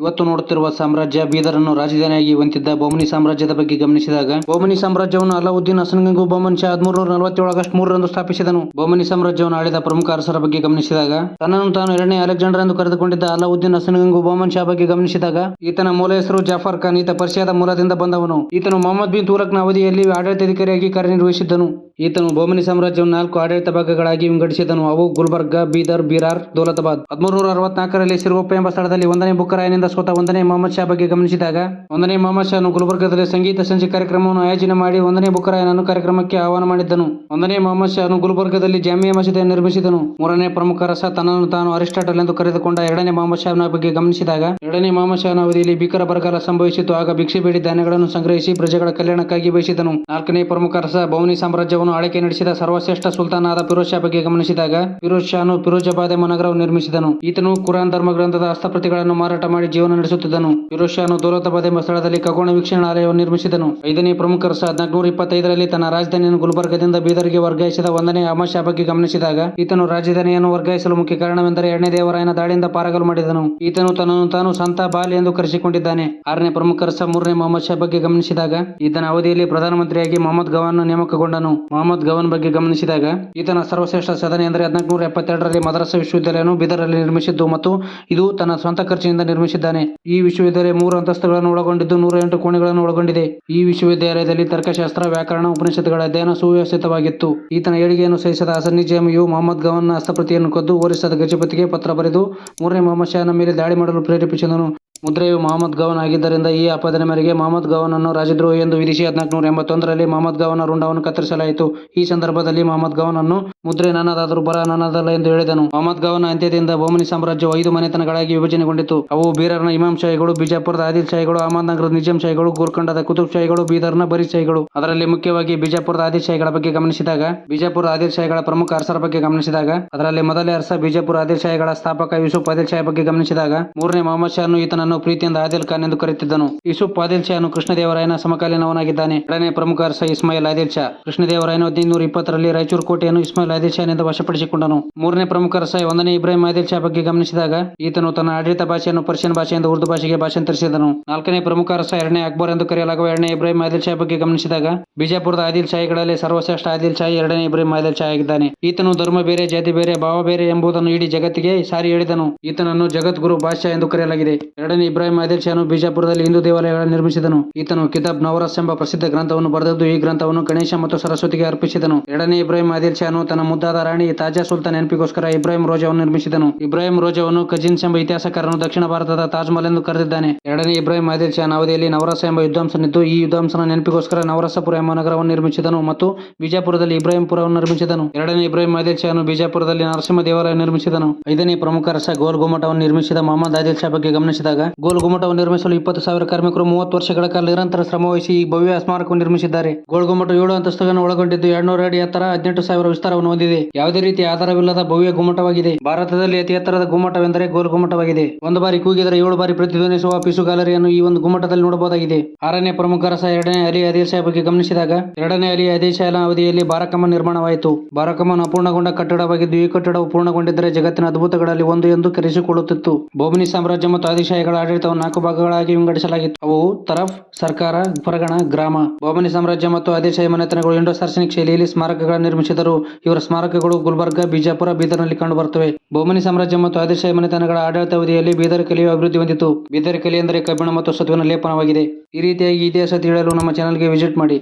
ಇವತ್ತು ನೋಡುತ್ತಿರುವ ಸಾಮ್ರಾಜ್ಯ ಬೀದರನ್ನು ರಾಜಧಾನಿಯಾಗಿ ಹೊಂದಿದ್ದ ಬೋಮನಿ ಸಾಮ್ರಾಜ್ಯದ ಬಗ್ಗೆ ಗಮನಿಸಿದಾಗ, ಬೋಮನಿ ಸಾಮ್ರಾಜ್ಯವನ್ನು ಅಲಾವುದ್ದೀನ್ ಹಸನಗಂಗು ಬೊಮ್ಮನ್ ಶಾ ಹದಿಮೂರು ನಲವತ್ತೇಳು ಆಗಸ್ಟ್ ಮೂರರಂದು ಸ್ಥಾಪಿಸಿದನು. ಬೋಮನಿ ಸಾಮ್ರಾಜ್ಯವನ್ನು ಆಳಿದ ಪ್ರಮುಖ ಅರಸರ ಬಗ್ಗೆ ಗಮನಿಸಿದಾಗ, ತನ್ನನ್ನು ತಾನು ಎರಡನೇ ಅಲೆಕ್ಸಾಂಡರ್ ಎಂದು ಕರೆದುಕೊಂಡಿದ್ದ ಅಲಾವುದ್ದೀನ್ ಹಸನಗಂಗು ಬೊಮ್ಮನ್ ಶಾ ಬಗ್ಗೆ ಗಮನಿಸಿದಾಗ, ಈತನ ಮೂಲ ಹೆಸರು ಜಾಫರ್ ಖಾನ್, ಈತ ಪರ್ಷಿಯಾದ ಮೂಲದಿಂದ ಬಂದವನು. ಈತನು ಮೊಹಮ್ಮದ್ ಬಿನ್ ತೂರಕ್ನ ಅವಧಿಯಲ್ಲಿ ಆಡಳಿತಾಧಿಕಾರಿಯಾಗಿ ಕಾರ್ಯನಿರ್ವಹಿಸಿದ್ದನು. ಈತನು ಬೋಮನಿ ಸಾಮ್ರಾಜ್ಯವನ್ನು ನಾಲ್ಕು ಆಡಳಿತ ಭಾಗಗಳಾಗಿ ವಿಂಗಡಿಸಿದನು. ಅವು ಗುಲ್ಬರ್ಗ, ಬೀದರ್, ಬಿರಾರ್, ದೌಲತಾಬಾದ್. ಹದಿಮೂರು ಅರವತ್ನಾಲ್ಕರಲ್ಲಿ ಸಿರುವಪ್ಪ ಎಂಬ ಸ್ಥಳದಲ್ಲಿ ಒಂದನೇ ಬುಕ್ಕರಾಯನಿಂದ ಸೋತ ಒಂದನೇ ಮೊಹಮ್ಮದ್ ಶಾ ಬಗ್ಗೆ ಗಮನಿಸಿದಾಗ, ಒಂದನೇ ಮೊಹಮ್ಮದ್ ಶಾನು ಗುಲ್ಬರ್ಗದಲ್ಲಿ ಸಂಗೀತ ಸಂಜೆ ಕಾರ್ಯಕ್ರಮವನ್ನು ಆಯೋಜನೆ ಮಾಡಿ ಒಂದನೇ ಬುಕ್ಕರಾಯನನ್ನು ಕಾರ್ಯಕ್ರಮಕ್ಕೆ ಆಹ್ವಾನ ಮಾಡಿದ್ದನು. ಒಂದನೇ ಮೊಹಮ್ಮದ್ ಶಾನು ಗುಲ್ಬರ್ಗದಲ್ಲಿ ಜಾಮಿಯಾ ಮಸೀದಿಯನ್ನು ನಿರ್ಮಿಸಿದನು. ಮೂರನೇ ಪ್ರಮುಖ ರಸ ತನ್ನನ್ನು ತಾನು ಅರಿಸ್ಟಾಟಲ್ ಎಂದು ಕರೆದುಕೊಂಡ ಎರಡನೇ ಮೊಹಮ್ಮದ್ ಶಾನ ಬಗ್ಗೆ ಗಮನಿಸಿದಾಗ, ಎರಡನೇ ಮೊಹಮ್ಮದ್ ಶಾನ ಅವಧಿಯಲ್ಲಿ ಭೀಕರ ಬರಗಾಲ ಸಂಭವಿಸಿತು ಆಗ ಭಿಕ್ಷೆ ಬೇಡಿ ಧಾನ್ಯಗಳನ್ನು ಸಂಗ್ರಹಿಸಿ ಪ್ರಜೆಗಳ ಕಲ್ಯಾಣಕ್ಕಾಗಿ ಬಯಸಿದನು. ನಾಲ್ಕನೇ ಪ್ರಮುಖ ರಸ ಬೌನಿ ಸಾಮ್ರಾಜ್ಯವನ್ನು ಆಳಕೆ ನಡೆಸಿದ ಸರ್ವಶ್ರೇಷ್ಠ ಸುಲ್ತಾನ್ ಆದ ಫಿರೋಜ್ ಶಾ ಬಗ್ಗೆ ಗಮನಿಸಿದಾಗ, ಫಿರೋಜ್ ಶಾನು ಫಿರೋಜಾಬಾದ್ ಮನಗರವನ್ನು ನಗರವನ್ನು ನಿರ್ಮಿಸಿದನು. ಈತನು ಕುರಾನ್ ಧರ್ಮ ಗ್ರಂಥದ ಹಸ್ತಪ್ರತಿಗಳನ್ನು ಮಾರಾಟ ಮಾಡಿ ಜೀವನ ನಡೆಸುತ್ತಿದ್ದನು. ಯುರೋಷಾನು ದೌಲತಾಬಾದ್ ಎಂಬ ಸ್ಥಳದಲ್ಲಿ ಖಗೋಳ ವೀಕ್ಷಣಾಲಯವನ್ನು ನಿರ್ಮಿಸಿದನು. ಐದನೇ ಪ್ರಮುಖ ಸಹ ಹದಿನಾಲ್ಕನೂರ ಇಪ್ಪತ್ತೈದರಲ್ಲಿ ತನ್ನ ರಾಜಧಾನಿಯನ್ನು ಗುಲ್ಬರ್ಗದಿಂದ ಬೀದರ್ಗೆ ವರ್ಗಾಯಿಸಿದ ಒಂದನೇ ಅಹಮದ್ ಶಾ ಬಗ್ಗೆ ಗಮನಿಸಿದಾಗ, ಈತನು ರಾಜಧಾನಿಯನ್ನು ವರ್ಗಾಯಿಸಲು ಮುಖ್ಯ ಕಾರಣವೆಂದರೆ ಎರಡನೇ ದೇವರಾಯನ ದಾಳಿಯಿಂದ ಪಾರಾಗಲು ಮಾಡಿದನು. ಈತನು ತನ್ನನ್ನು ತಾನು ಸಂತ ಬಾಲಿ ಎಂದು ಕರೆಸಿಕೊಂಡಿದ್ದಾನೆ. ಆರನೇ ಪ್ರಮುಖ ರಸ ಮೂರನೇ ಮೊಹಮ್ಮದ್ ಶಾ ಬಗ್ಗೆ ಗಮನಿಸಿದಾಗ, ಈತನ ಅವಧಿಯಲ್ಲಿ ಪ್ರಧಾನಮಂತ್ರಿಯಾಗಿ ಮೊಹಮ್ಮದ್ ಗವಾನ್ ನೇಮಕಗೊಂಡನು. ಮೊಹಮ್ಮದ್ ಗವಾನ್ ಬಗ್ಗೆ ಗಮನಿಸಿದಾಗ, ಈತನ ಸರ್ವಶ್ರೇಷ್ಠ ಸಾಧನೆ ಎಂದರೆ ಹದಿನಾಲ್ಕುನೂರ ಎಪ್ಪತ್ತೆರಡರಲ್ಲಿ ಮದ್ರಾಸ ವಿಶ್ವವಿದ್ಯಾಲಯವನ್ನು ಬೀದರಲ್ಲಿ ನಿರ್ಮಿಸಿದ್ದು ಮತ್ತು ಇದು ತನ್ನ ಸ್ವಂತ ಖರ್ಚಿನಿಂದ ನಿರ್ಮಿಸಿದ್ದಾನೆ ಈ ವಿಶ್ವವಿದ್ಯಾಲಯ ಮೂರು ಅಂತಸ್ತುಗಳನ್ನು ಒಳಗೊಂಡಿದ್ದು ನೂರ ಎಂಟು ಕೋಣೆಗಳನ್ನು ಒಳಗೊಂಡಿದೆ. ಈ ವಿಶ್ವವಿದ್ಯಾಲಯದಲ್ಲಿ ತರ್ಕಶಾಸ್ತ್ರ, ವ್ಯಾಕರಣ ಉಪನಿಷತ್ಗಳ ಅಧ್ಯಯನ ಸುವ್ಯವಸ್ಥಿತವಾಗಿತ್ತು. ಈತನ ಏಳಿಗೆಯನ್ನು ಸಹಿಸದ ಹಸನಿ ಜೇಮಿಯು ಮೊಹಮ್ಮದ್ ಗವನ್ನ ಹಸ್ತಪ್ರತಿಯನ್ನು ಕದ್ದು ಒರಿಸ್ಸಾದ ಗಜಪತಿಗೆ ಪತ್ರ ಬರೆದು, ಮೂರನೇ ಮೊಹಮ್ಮದ್ ಶಾನ ಮೇಲೆ ದಾಳಿ ಮಾಡಲು ಪ್ರೇರೇಪಿಸಿದನು. ಮುದ್ರೆಯು ಮೊಹಮ್ಮದ್ ಗವನ್ ಆಗಿದ್ದರಿಂದ ಈ ಆಪಾದನೆ ಮೇರೆಗೆ ಮೊಹಮ್ಮದ್ ಗವನ್ ಅನ್ನು ರಾಜದ್ರೋಹಿ ಎಂದು ವಿಧಿಸಿ ಹದಿನಾಲ್ಕುನೂರ ಎಂಬತ್ತೊಂದರಲ್ಲಿ ಮೊಹಮ್ಮದ್ ಗವನ ರುಂಡವನ್ನು ಕತ್ತರಿಸಲಾಯಿತು. ಈ ಸಂದರ್ಭದಲ್ಲಿ ಮೊಹಮ್ಮದ್ ಗವನ್ ಅನ್ನು ಮುದ್ರೆ ನನ್ನದಾದರೂ ಬರ ನನ್ನದಲ್ಲ ಎಂದು ಹೇಳಿದನು. ಮೊಹಮ್ಮದ್ ಗಾವನ ಅಂತ್ಯದಿಂದ ಬಹುಮನಿ ಸಾಮ್ರಾಜ್ಯವು ಐದು ಮನೆತನಗಳಾಗಿ ವಿಭಜನೆಗೊಂಡಿತು. ಅವು ಬೀರರ್ನ ಇಮಾಮ್ ಶಾಹಿಗಳು, ಬಿಜಾಪುರದ ಆದಿಲ್ ಶಾಹಿಗಳು ಅಹಮದ್ನಗರದ ನಿಜಾಂ ಶಾಹಿಗಳು ಗೋರ್ಖಂಡದ ಕುತುಬ್ ಶಾಹಿಗಳು, ಬೀದರ್ನ ಬರಿ ಶಾಹಿಗಳು. ಅದರಲ್ಲಿ ಮುಖ್ಯವಾಗಿ ಬಿಜಾಪುರದ ಆದಿಲ್ ಶಾಹಿಗಳ ಬಗ್ಗೆ ಗಮನಿಸಿದಾಗ, ಬಿಜಾಪುರ ಆದಿಲ್ ಶಾಹಿಗಳ ಪ್ರಮುಖ ಅರಸರ ಬಗ್ಗೆ ಗಮನಿಸಿದಾಗ, ಅದರಲ್ಲಿ ಮೊದಲೇ ಅರಸ ಬಿಜಾಪುರ ಆದಿಲ್ ಶಾಹಿಗಳ ಸ್ಥಾಪಕ ಯೂಸುಫ್ ಆದಿಲ್ ಶಾಹಿ ಬಗ್ಗೆ ಗಮನಿಸಿದಾಗ, ಮೂರನೇ ಮೊಹಮ್ಮದ್ ಶಾನು ಈತನನ್ನು ಪ್ರೀತಿಯಿಂದ ಆದಿಲ್ ಖಾನ್ ಎಂದು ಕರೆಯುತ್ತಿದ್ದನು. ಯೂಸುಫ್ ಆದಿಲ್ ಶಾನು ಕೃಷ್ಣದೇವರಾಯನ ಸಮಕಾಲೀನವನಾಗಿದ್ದಾನೆ. ಎರಡನೇ ಪ್ರಮುಖ ಅರಸ ಇಸ್ಮಾಯಿಲ್ ಆದಿಲ್ ಶಾ ಕೃಷ್ಣದೇವರಾಯನ ಹದಿನೈದುನೂರ ಇಪ್ಪತ್ತರಲ್ಲಿ ರಾಯಚೂರು ಕೋಟೆಯನ್ನು ಇಸ್ಮಾಯಿಲ್ ಆದಿಲ್ ಶಾನಿಂದ ವಶಪಡಿಸಿಕೊಂಡನು. ಮೂರನೇ ಪ್ರಮುಖ ಅರಸ ಒಂದನೇ ಇಬ್ರಾಹಿಂ ಆದಿಲ್ ಶಾ ಬಗ್ಗೆ ಗಮನಿಸಿದಾಗ, ಈತನು ತನ್ನ ಆಡಳಿತ ಭಾಷೆಯನ್ನು ಪರ್ಷಿಯನ್ ಭಾಷೆಯಿಂದ ಉರ್ದು ಭಾಷೆಗೆ ಭಾಷಾಂತರಿಸಿದನು. ನಾಲ್ಕನೇ ಪ್ರಮುಖ ರಸ ಎರಡನೇ ಅಕ್ಬರ್ ಎಂದು ಕರೆಯಲಾಗುವ ಎರಡನೇ ಇಬ್ರಾಹಿಂ ಆದಿಲ್ ಶಾ ಬಗ್ಗೆ ಗಮನಿಸಿದಾಗ, ಬಿಜಾಪುರದ ಆದಿಲ್ ಶಾಹಿಗಳಲ್ಲಿ ಸರ್ವಶ್ರೇಷ್ಠ ಆದಿಲ್ ಶಾಹಿ ಎರಡನೇ ಇಬ್ರಾಹಿಂ ಆದಿಲ್ ಶಾ ಆಗಿದ್ದಾನೆ. ಈತನು ಧರ್ಮ ಬೇರೆ, ಜಾತಿ ಬೇರೆ, ಭಾವ ಬೇರೆ ಎಂಬುದನ್ನು ಇಡೀ ಜಗತ್ತಿಗೆ ಸಾರಿ ಹೇಳಿದನು. ಈತನನ್ನು ಜಗದ್ಗುರು ಬಾದ್ಶಾ ಎಂದು ಕರೆಯಲಾಗಿದೆ. ಎರಡನೇ ಇಬ್ರಾಹಿಂ ಆದಿಲ್ ಶಾನು ಬಿಜಾಪುರದಲ್ಲಿ ಹಿಂದೂ ದೇವಾಲಯಗಳನ್ನು ನಿರ್ಮಿಸಿದನು. ಈತನು ಕಿತಾಬ್ ನವರಸ್ ಎಂಬ ಪ್ರಸಿದ್ಧ ಗ್ರಂಥವನ್ನು ಬರೆದದ್ದು ಈ ಗ್ರಂಥವನ್ನು ಗಣೇಶ ಮತ್ತು ಸರಸ್ವತಿಗೆ ಅರ್ಪಿಸಿದನು. ಎರಡನೇ ಇಬ್ರಾಹಿಂ ಆದಿಲ್ ಶಾನು ತನ್ನ ಮುದ್ದಾದ ರಾಣಿ ತಾಜಾ ಸುಲ್ತಾನ್ ನೆನಪಿಗೋಸ್ಕರ ಇಬ್ರಾಹಿಂ ರೋಜಾವನ್ನು ನಿರ್ಮಿಸಿದನು. ಇಬ್ರಾಹಿಂ ರೋಜಾವನ್ನು ಕಜಿನ್ಸ್ ಎಂಬ ಇತಿಹಾಸಕಾರನು ದಕ್ಷಿಣ ಭಾರತದ ತಾಜ್ ಮಹಲ್ ಎಂದು ಕರೆದಿದ್ದಾನೆ. ಎರಡನೇ ಇಬ್ರಾಹಿಂ ಆದಿಲ್ ಶಾನ್ ಅವಧಿಯಲ್ಲಿ ನವರಸ ಎಂಬ ಯುದ್ಧಾಂಶನಿದ್ದು ಈ ಯುದ್ಧಾಂಶನ ನೆನಪಿಗೋಸ್ಕರ ನವರಸಪುರ ಎಂಬ ನಗರವನ್ನು ನಿರ್ಮಿಸಿದನು ಮತ್ತು ಬಿಜಾಪುರದಲ್ಲಿ ಇಬ್ರಾಹಿಂಪುರವನ್ನು ನಿರ್ಮಿಸಿದನು. ಎರಡನೇ ಇಬ್ರಾಹಿಂ ಆದಿಲ್ ಶಾನು ಬಿಜಾಪುರದಲ್ಲಿ ನರಸಿಂಹ ದೇವಾಲಯ ನಿರ್ಮಿಸಿದನು. ಐದನೇ ಪ್ರಮುಖ ರಸ ಗೋಲ್ ಗುಮ್ಮಟವನ್ನು ನಿರ್ಮಿಸಿದ ಮಹಮ್ಮದ್ ಆದಿಲ್ ಶಾ ಬಗ್ಗೆ ಗಮನಿಸಿದಾಗ, ಗೋಲ್ ಗುಮ್ಮಟವನ್ನು ನಿರ್ಮಿಸಲು ಇಪ್ಪತ್ತು ಸಾವಿರ ಕಾರ್ಮಿಕರು ಮೂವತ್ತು ವರ್ಷಗಳ ಕಾಲ ನಿರಂತರ ಶ್ರಮವಹಿಸಿ ಈ ಭವ್ಯ ಸ್ಮಾರಕವನ್ನು ನಿರ್ಮಿಸಿದ್ದಾರೆ. ಗೋಲ್ ಗುಮ್ಮಟ ಏಳು ಅಂತಸ್ತುಗಳನ್ನು ಒಳಗೊಂಡಿದ್ದು ಎರಡ್ನೂರ ಅಡಿ ಎತ್ತರ ಹದಿನೆಂಟು ಸಾವಿರ ವಿಸ್ತಾರವನ್ನು ಹೊಂದಿದೆ ಯಾವುದೇ ರೀತಿಯ ಆಧಾರವಿಲ್ಲದ ಭವ್ಯ ಗುಮ್ಮಟವಾಗಿದೆ. ಭಾರತದಲ್ಲಿ ಅತಿ ಎತ್ತರದ ಗುಮ್ಮಟವೆಂದರೆ ಗೋಲ್ ಗುಮ್ಮಟವಾಗಿದೆ. ಒಂದು ಬಾರಿ ಕೂಗಿದರೆ ಏಳು ಬಾರಿ ಪ್ರತಿಧ್ವನಿಸುವ ಪಿಸು ಗ್ಯಾಲರಿಯನ್ನು ಈ ಒಂದು ಗುಮ್ಮಟದಲ್ಲಿ ನೋಡಬಹುದಾಗಿದೆ. ಆರನೇ ಪ್ರಮುಖ ರಸ, ಎರಡನೇ ಅಲಿ ಆದೇಶ ಬಗ್ಗೆ ಗಮನಿಸಿದಾಗ, ಎರಡನೇ ಅಲಿ ಆದೇಶ ಅವಧಿಯಲ್ಲಿ ಬಾರಕಮ್ಮ ನಿರ್ಮಾಣವಾಯಿತು. ಬಾರಕಮ್ಮನ ಅಪೂರ್ಣಗೊಂಡ ಕಟ್ಟಡವಾಗಿದ್ದು ಈ ಕಟ್ಟಡವು ಪೂರ್ಣಗೊಂಡಿದ್ದರೆ ಜಗತ್ತಿನ ಅದ್ಭುತಗಳಲ್ಲಿ ಒಂದು ಎಂದು ಕರೆಸಿಕೊಳ್ಳುತ್ತಿತ್ತು. ಬೋಮನಿ ಸಾಮ್ರಾಜ್ಯ ಮತ್ತು ಆದಿಶಾಹಿಗಳ ಆಡಳಿತವನ್ನು ನಾಲ್ಕು ಭಾಗಗಳಾಗಿ ವಿಂಗಡಿಸಲಾಗಿತ್ತು. ಅವು ತರಫ್, ಸರ್ಕಾರ ಪರಗಣ ಗ್ರಾಮ. ಬೋಮನಿ ಸಾಮ್ರಾಜ್ಯ ಮತ್ತು ಆದಿಶಾಹಿ ಮನೆತನಗಳು ಇಂಡೋ ಸಾರ್ಸನಿಕ್ ಶೈಲಿಯಲ್ಲಿ ಸ್ಮಾರಕಗಳನ್ನು ನಿರ್ಮಿಸಿದರು ಇವರ ಸ್ಮಾರಕಗಳು ಗುಲ್ಬರ್ಗ, ಬಿಜಾಪುರ, ಬೀದರ್ನಲ್ಲಿ ಕಂಡುಬರುತ್ತವೆ. ಬೋಮನಿ ಸಾಮ್ರಾಜ್ಯ ಮತ್ತು ಆದಿಶಾಹಿ ಮನೆತನಗಳ ಆಡಳಿತ ಅವಧಿಯಲ್ಲಿ ಬೀದರ್ ಕಲೆಯು ಅಭಿವೃದ್ಧಿ ಹೊಂದಿತು. ಬೀದರ್ ಕಲೆ ಎಂದರೆ ಕಬ್ಬಿಣ ಮತ್ತು ಸತ್ವನ ಲೇಪನವಾಗಿದೆ. ಈ ರೀತಿಯಾಗಿ ಇತಿಹಾಸ ತಿಳಿಯಲು ನಮ್ಮ ಚಾನಲ್ಗೆ ವಿಸಿಟ್ ಮಾಡಿ.